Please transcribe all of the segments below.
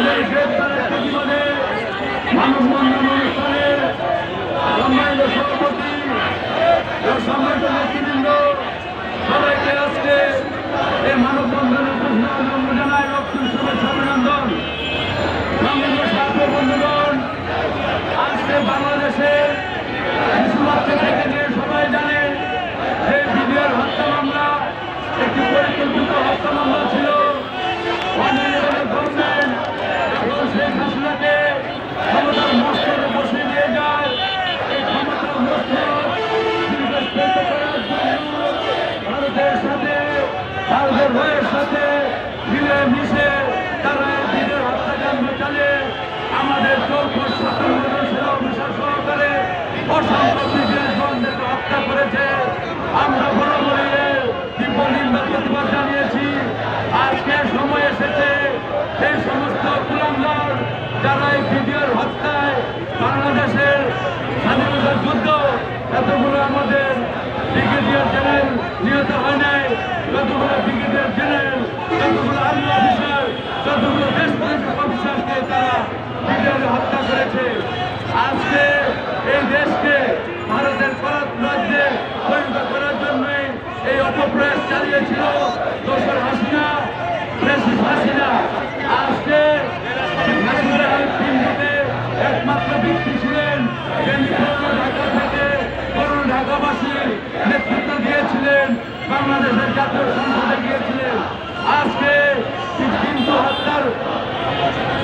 তাদের গ্রেপ্তারের অনুষ্ঠানে সভাপতি হত্যা করেছে আমরা বরাবরই তীব্র নিন্দা প্রতিবাদ জানিয়েছি আজকে সময় এসেছে, সেই সমস্ত কুলাঙ্গার যারা এই ভিডিওর এই অপপ্রয়াস চালিয়েছিল দোসর হাসিনা ফ্রেসিস হাসিনা। আজকে একমাত্র ব্যক্তি ছিলেন থেকে করোনা ঢাকাবাসীর নেতৃত্ব দিয়েছিলেন, বাংলাদেশের জাতীয় সংসদে গিয়েছিলেন। আজকে কিন্তু হত্যার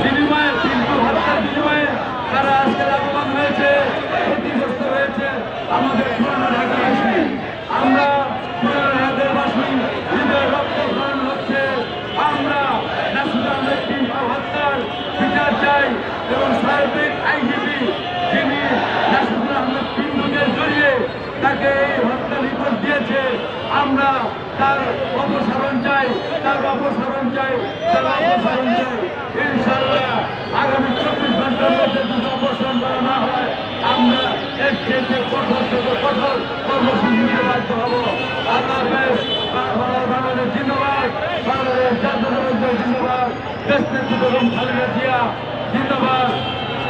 বিনিময়ে কিন্তু হত্যার বিনিময়ে তারা আজকে লাভবান হয়েছে। অপসারণ চাই অপসারণ চাই। ইনশাল্লাহ আগামী চব্বিশ ঘণ্টার মধ্যে যদি অপসারণ করা না হয়, আমরা এর থেকে কঠোর থেকে কঠোর কর্মসূচি নিতে বাধ্য হব। বাংলাদেশ বাংলাদেশ জিন্দাবাদ, বাংলাদেশ জাতীয় জিন্দাবাদ দেশ নেতৃত্ব খালেদা জিয়া জিন্দাবাদ।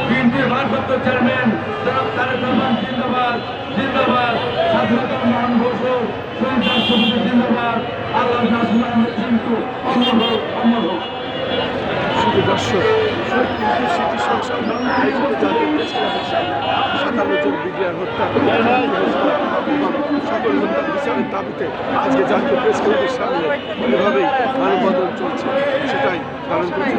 বিএনপির ভারপ্রাপ্ত চেয়ারম্যান জনাব তারেক রহমান জিন্দাবাদ জিন্দাবাদ। স্বাধীনতা মহান ঘোষক শহীদ রাষ্ট্রপতি জিন্দাবাদ। আল্লাহ নাসিম আহমেদ কিন্তু অমর হোক অমর হোক। শুধু দর্শক। কিন্তু হত্যা সকল হত্যার বিচারের দাবিতে আজকে জাতীয় প্রেস ক্লাবের সামনে এভাবেই মানববন্ধন চলছে, সেটাই কারণ করছে